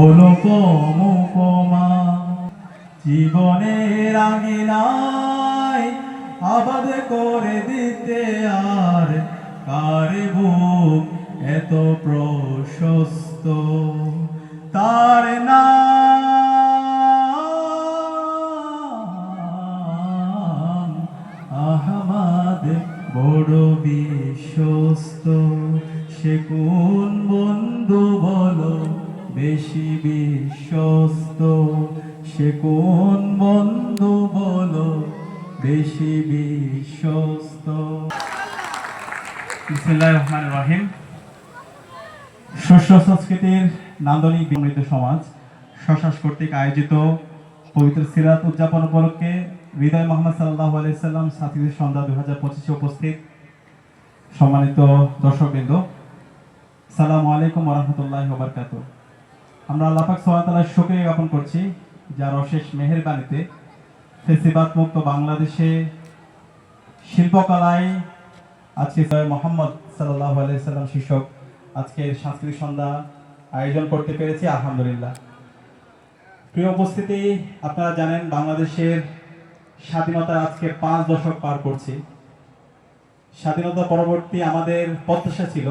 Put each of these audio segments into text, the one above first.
অনুপম উপমা জীবনের আঙিনায় আবাদ করে দিতে আর কার বুক এত প্রশস্ত? তার নাম আহমাদ বড় বিশ্বস্ত। সে কোন বেশি বিশ্বস্ত, সে কোন বন্ধু বলো? বেশি বিশ্বস্ত। বিসমিল্লাহির রহমানির রহিম। শস্য সংস্কৃতির নান্দনিক বিমৃত সমাজ শশাস কর্তৃক আয়োজিত পবিত্র সিরাত উদযাপন উপলক্ষে হৃদয় মোহাম্মদ সাল্লাহ আলাইসাল্লাম সাথীদের সন্ধ্যা দুই হাজার পঁচিশে উপস্থিত। সম্মানিত দর্শকবৃন্দ, সালামু আলাইকুম রহমতুল্লাহ বারকাত আমরা আল্লাপাক সোহাতালার শুক্রিয়া জ্ঞাপন করছি, যার অশেষ মেহেরবানিতে ফেসিবাদ মুক্ত বাংলাদেশে শিল্পকলায় আজকে মোহাম্মদ সাল্লাহ আলাইসাল্লাম শীর্ষক আজকের সাংস্কৃতিক সন্ধ্যা আয়োজন করতে পেরেছি, আলহামদুলিল্লাহ। প্রিয় উপস্থিতি, আপনারা জানেন বাংলাদেশের স্বাধীনতা আজকে পাঁচ দশক পার করছি। স্বাধীনতা পরবর্তী আমাদের প্রত্যাশা ছিল,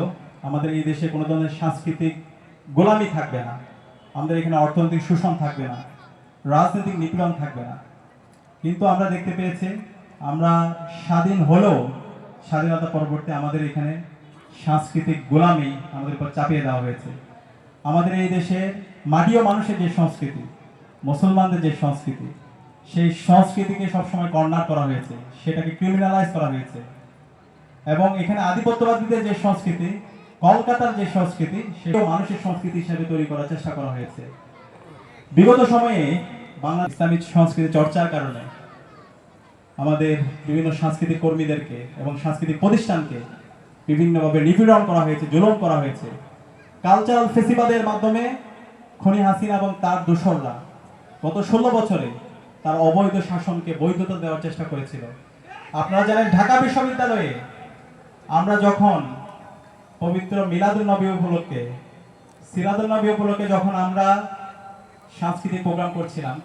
আমাদের এই দেশে কোনো ধরনের সাংস্কৃতিক গোলামি থাকবে না। আমাদের এখানে অর্থনৈতিক শোষণ থাকবে না, রাজনৈতিক নিপীড়ন থাকবে না। কিন্তু আমরা দেখতে পেয়েছি, আমরা স্বাধীন হলেও স্বাধীনতা পরবর্তী আমাদের এখানে সাংস্কৃতিক গোলামি আমাদের উপর চাপিয়ে দেওয়া হয়েছে। আমাদের এই দেশের মাটিও মানুষের যে সংস্কৃতি, মুসলমানদের যে সংস্কৃতি, সেই সংস্কৃতিকে সবসময় কর্নার করা হয়েছে, সেটাকে ক্রিমিনালাইজ করা হয়েছে। এবং এখানে আধিপত্যবাদীদের যে সংস্কৃতি কলকাতার যে সংস্কৃতি, সেটাও মানুষের সংস্কৃতি হিসেবে তৈরি করার চেষ্টা করা হয়েছে। বিগত সময়ে বাংলা ইসলামিক সংস্কৃতি চর্চার কারণে আমাদের বিভিন্ন সাংস্কৃতিক কর্মীদেরকে এবং সাংস্কৃতিক প্রতিষ্ঠানকে বিভিন্নভাবে নিপীড়ন করা হয়েছে, জুলুম করা হয়েছে। কালচারাল ফেসিবাদের মাধ্যমে খনি হাসিনা এবং তার দোসররা গত ষোলো বছরে তার অবৈধ শাসনকে বৈধতা দেওয়ার চেষ্টা করেছিল। আপনারা জানেন, ঢাকা বিশ্ববিদ্যালয়ে আমরা যখন পবিত্র মিলাদুল নবী উপলক্ষে সিরাদুল নবী উপলক্ষে যখন আমরা সাংস্কৃতিক প্রোগ্রাম করছিলাম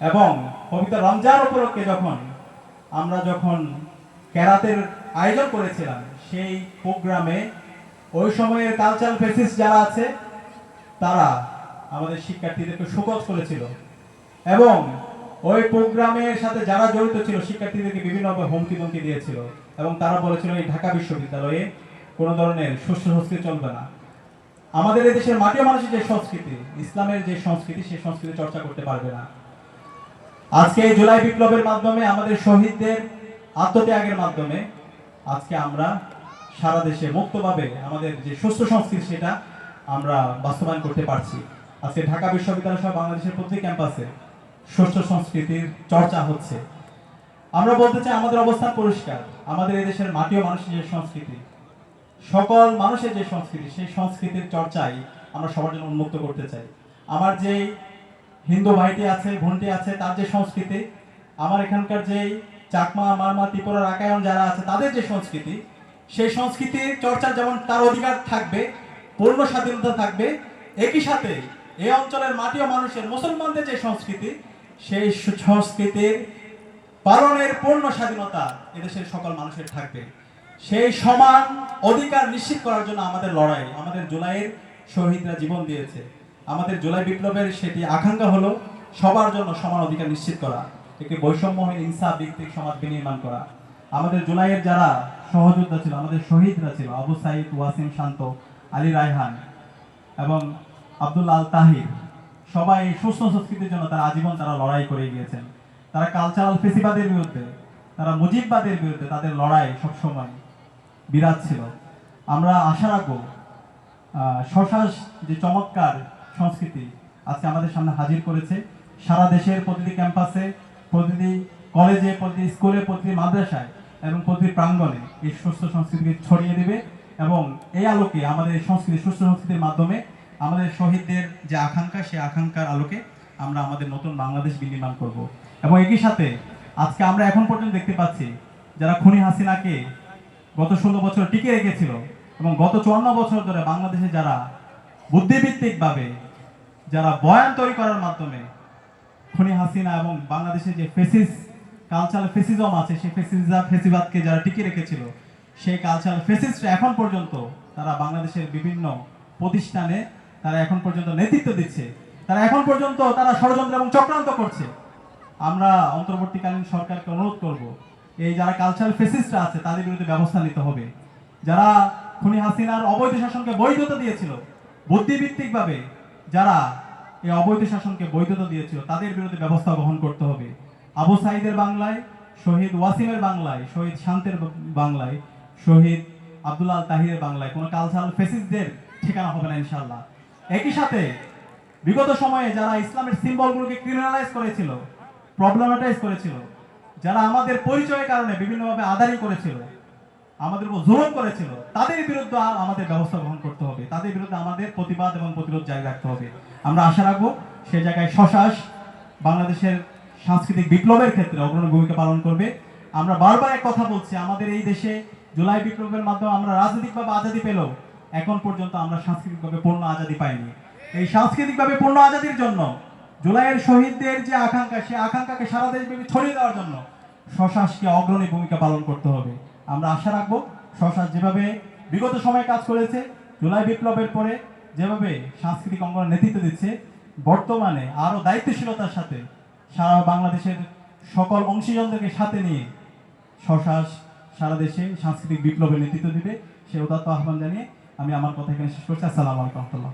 এবং পবিত্র রমজান উপলক্ষে যখন আমরা যখন ক্যারাতের আয়োজন করেছিলাম, সেই প্রোগ্রামে ওই সময়ের কালচারাল ফেসিস যারা আছে, তারা আমাদের শিক্ষার্থীদেরকে শোকজ করেছিল এবং ওই প্রোগ্রামের সাথে যারা জড়িত ছিল, শিক্ষার্থীদেরকে বিভিন্নভাবে হুমকি ধমকি দিয়েছিল এবং তারা বলেছিল, এই ঢাকা বিশ্ববিদ্যালয়ে কোনো ধরনের সুস্থ সংস্কৃতি চলবে না। আমাদের এই দেশের মাটিও মানুষের যে সংস্কৃতি, ইসলামের যে সংস্কৃতি, সেই সংস্কৃতি চর্চা করতে পারবে না। আজকে জুলাই বিপ্লবের মাধ্যমে আমাদের শহীদদের আত্মত্যাগের মাধ্যমে আজকে আমরা সারা দেশে মুক্তভাবে আমাদের যে সুস্থ সংস্কৃতি, সেটা আমরা বাস্তবায়ন করতে পারছি। আজকে ঢাকা বিশ্ববিদ্যালয় সহ বাংলাদেশের প্রতি ক্যাম্পাসে সুস্থ সংস্কৃতির চর্চা হচ্ছে। আমরা বলতে চাই আমাদের অবস্থান পরিষ্কার। আমাদের এই দেশের মাটি ও মানুষের যে সংস্কৃতি সকল মানুষের যে সংস্কৃতি, সেই সংস্কৃতির চর্চাই আমরা সবার জন্য উন্মুক্ত করতে চাই। আমার যে হিন্দু ভাইটি আছে বোনটি আছে, তার যে সংস্কৃতি, আমার এখানকার যে চাকমা, মারমা ত্রিপুরা রাকায়ন যারা আছে, তাদের যে সংস্কৃতি, সেই সংস্কৃতির চর্চার যেমন তার অধিকার থাকবে, পূর্ণ স্বাধীনতা থাকবে, একই সাথে এই অঞ্চলের মাটি ও মানুষের, মুসলমানদের যে সংস্কৃতি, সেই সংস্কৃতির পালনের পূর্ণ স্বাধীনতা এদেশের সকল মানুষের থাকবে। সেই সমান অধিকার নিশ্চিত করার জন্য আমাদের লড়াই। আমাদের জুলাইয়ের শহীদরা জীবন দিয়েছে। আমাদের জুলাই বিপ্লবের সেটি আকাঙ্ক্ষা হলো সবার জন্য সমান অধিকার নিশ্চিত করা, একটি বৈষম্যহীন ইনসাফ ভিত্তিক সমাজ বিনির্মাণ করা। আমাদের জুলাইয়ের যারা সহযোদ্ধা ছিল, আমাদের শহীদরা ছিল, আবু সাইদ, ওয়াসিম শান্ত, আলী রায়হান এবং আব্দুল্লাহ আল তাহির, সবাই সুস্থ সংস্কৃতির জন্য তারা আজীবন তারা লড়াই করে গিয়েছেন। তারা কালচারাল ফেসিবাদের বিরুদ্ধে, তারা মুজিববাদের বিরুদ্ধে তাদের লড়াই সবসময় বিরাট ছিল। আমরা আশা রাখব শশাস যে চমৎকার সংস্কৃতি আজকে আমাদের সামনে হাজির করেছে। সারা দেশের প্রতিটি ক্যাম্পাসে, প্রতিটি কলেজে, প্রতিটি স্কুলে, প্রতিটি মাদ্রাসায় এবং প্রতিটি প্রাঙ্গণে এই সুস্থ সংস্কৃতিকে ছড়িয়ে দেবে এবং এই আলোকে, আমাদের সংস্কৃতি, সুস্থ সংস্কৃতির মাধ্যমে আমাদের শহীদদের যে আকাঙ্ক্ষা, সেই আকাঙ্ক্ষার আলোকে আমরা আমাদের নতুন বাংলাদেশ বিনির্মাণ করব। এবং একই সাথে আজকে আমরা এখন পর্যন্ত দেখতে পাচ্ছি, যারা খুনি হাসিনাকে গত ষোলো বছর টিকে রেখেছিল এবং গত চুয়ান্ন বছর ধরে বাংলাদেশে যারা বুদ্ধিভিত্তিকভাবে যারা বয়ান তৈরি করার মাধ্যমে খুনি হাসিনা এবং বাংলাদেশে যে ফেসিস কালচারাল ফেসিজম আছে, সেই ফেসিজা ফেসিবাদকে যারা টিকে রেখেছিল, সেই কালচারাল ফেসিস্টরা এখন পর্যন্ত তারা বাংলাদেশের বিভিন্ন প্রতিষ্ঠানে তারা এখন পর্যন্ত নেতৃত্ব দিচ্ছে। তারা এখন পর্যন্ত তারা ষড়যন্ত্র এবং চক্রান্ত করছে। আমরা অন্তর্বর্তীকালীন সরকারকে অনুরোধ করব এই যারা কালচারাল ফেসিস্টরা আছে, তাদের বিরুদ্ধে ব্যবস্থা নিতে হবে। যারা খুনি হাসিনার অবৈধ শাসনকে বৈধতা দিয়েছিল বুদ্ধিভিত্তিকভাবে যারা এই অবৈধ শাসনকে বৈধতা দিয়েছিল, তাদের বিরুদ্ধে ব্যবস্থা গ্রহণ করতে হবে। আবু সাইদের বাংলায়, শহীদ ওয়াসিমের বাংলায়, শহীদ শান্তের বাংলায়, শহীদ আব্দুল্লাহ তাহিরের বাংলায় কোনো কালচারাল ফেসিসদের ঠিকানা হবে না ইনশাল্লাহ একই সাথে বিগত সময়ে যারা ইসলামের সিম্বলগুলোকে ক্রিমিনালাইজ করেছিল প্রবলেমাটাইজ করেছিল যারা আমাদের পরিচয়ের কারণে বিভিন্নভাবে আদারি করেছিল, আমাদের উপর জুলুম করেছিল, তাদের বিরুদ্ধে আমাদের ব্যবস্থা গ্রহণ করতে হবে। তাদের বিরুদ্ধে আমাদের প্রতিবাদ এবং প্রতিরোধ জারি রাখতে হবে। আমরা আশা রাখব সে জায়গায় শশাস বাংলাদেশের সাংস্কৃতিক বিপ্লবের ক্ষেত্রে অগ্রণী ভূমিকা পালন করবে। আমরা বারবার এক কথা বলছি, আমাদের এই দেশে জুলাই বিপ্লবের মাধ্যমে আমরা রাজনৈতিকভাবে আজাদি পেলেও এখন পর্যন্ত আমরা সাংস্কৃতিকভাবে পূর্ণ আজাদি পাইনি। এই সাংস্কৃতিকভাবে পূর্ণ আজাদির জন্য, জুলাইয়ের শহীদদের যে আকাঙ্ক্ষা সেই আকাঙ্ক্ষাকে সারা দেশব্যাপী ছড়িয়ে দেওয়ার জন্য শশাসকে অগ্রণী ভূমিকা পালন করতে হবে। আমরা আশা রাখব শশাস যেভাবে বিগত সময়ে কাজ করেছে, জুলাই বিপ্লবের পরে যেভাবে সাংস্কৃতিক অঙ্গনের নেতৃত্ব দিচ্ছে, বর্তমানে আরও দায়িত্বশীলতার সাথে সারা বাংলাদেশের সকল অংশীজনদেরকে সাথে নিয়ে শশাস সারা দেশে সাংস্কৃতিক বিপ্লবের নেতৃত্ব দিবে সে উদাত্ত আহ্বান জানিয়ে আমি আমার কথা এখানে শেষ করছি। আসসালামু আলাইকুম রহমতুল্লাহ।